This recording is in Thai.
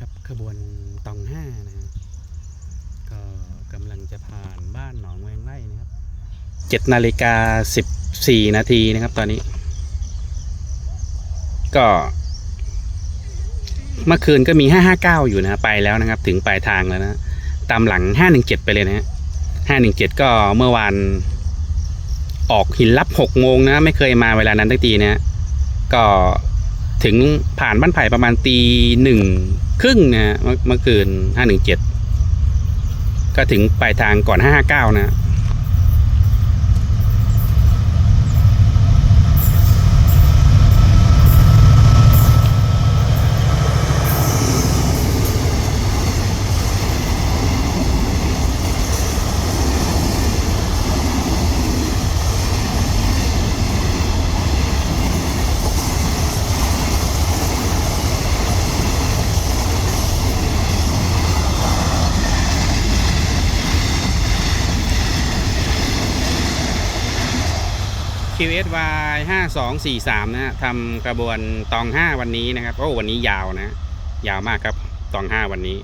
นะครับขบวนตองห้านะก็กำลังจะผ่านบ้านหนองเวงไร่นะครับเจ็ดนาฬิกาสิบสี่นาทีนะครับตอนนี้ ก็เมื่อคืนก็มีห้าห้าเก้าอยู่นะไปแล้วนะครับ ถึงปลายทางแล้วนะตามหลังห้าหนึ่งเจ็ดไปเลยนะฮะห้าหนึ่งเจ็ดก็เมื่อวานออกหินลับหกโมงนะ ไม่เคยมาเวลานั้นตั้งทีนะก็ ถึงผ่านบ้านไผ่ประมาณตีหนึ่งครึ่งนะฮะเมื่อเมื่อคืนห้าหนึ่งเจ็ดก็ถึงปลายทางก่อนห้าห้าเก้านะ QSY 5243 นะฮะทำกระบวนตอง 5 วันนี้นะครับโอ้วันนี้ยาวนะ ยาวมากครับตอง 5 วันนี้